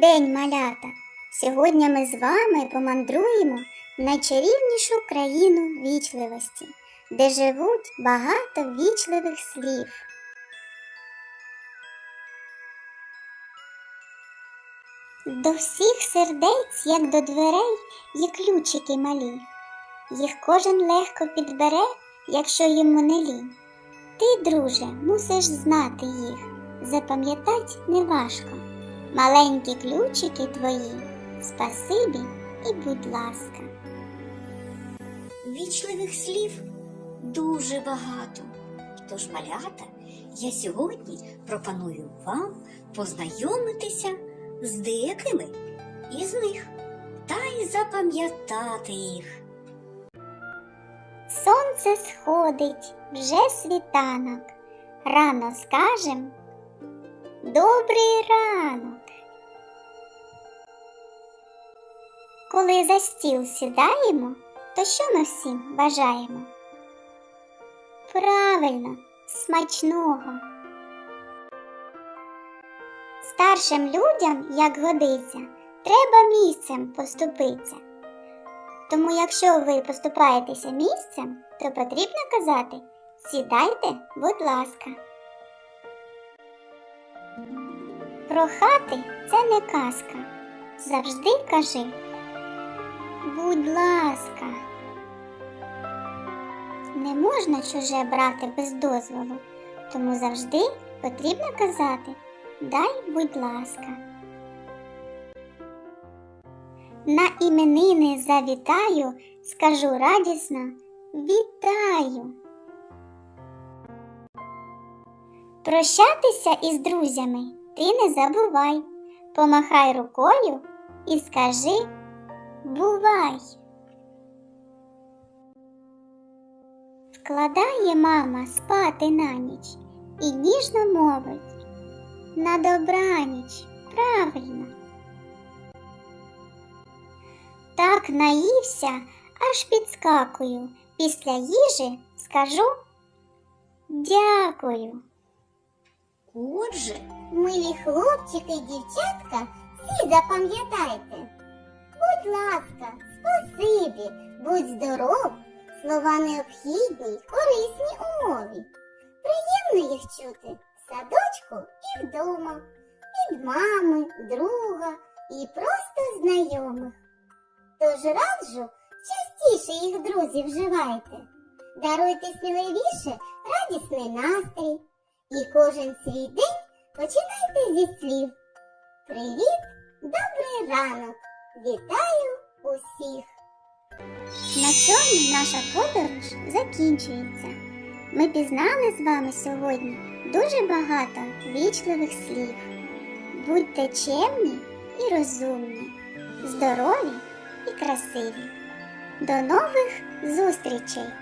день, малята! Сьогодні ми з вами помандруємо в найчарівнішу країну вічливості, де живуть багато вічливих слів. До всіх сердець, як до дверей, є ключики малі. Їх кожен легко підбере, якщо йому не лінь. Ти, друже, мусиш знати їх, запам'ятать неважко. Маленькі ключики твої, спасибі і будь ласка. Вічливих слів дуже багато. Тож, малята, я сьогодні пропоную вам познайомитися з деякими із них та й запам'ятати їх. Сонце сходить, вже світанок. Рано скажем Добрий ранок. Коли за стіл сідаємо, то що ми всім бажаємо? Правильно, смачного. Старшим людям, як годиться, треба місцем поступитися. Тому якщо ви поступаєтеся місцем, то потрібно казати сідайте, будь ласка. Прохати це не казка. Завжди кажи. Будь ласка. Не можна чуже брати без дозволу, тому завжди потрібно казати Дай, будь ласка. На іменини завітаю, скажу радісно вітаю. Прощатися із друзями ти не забувай. Помахай рукою і скажи бувай. Вкладає мама спати на ніч і ніжно мовить на добраніч, правильно. Так наївся, аж підскакую. Після їжі скажу дякую. Отже, Милі хлопчики і дівчатка, всі запам'ятайте. Будь ласка, спасибі, будь здоров, слова необхідні, корисні у мові. Приємно їх чути в садочку і вдома, від мами, друга і просто знайомих. Тож раджу, частіше їх друзі вживайте. Даруйте сміливіше радісний настрій. І кожен свій день починайте зі слів. Привіт, добрий ранок! Вітаю усіх! На цьому наша подорож закінчується. Ми пізнали з вами сьогодні дуже багато вічливих слів. Будьте чемні і розумні, здорові і красиві. До нових зустрічей!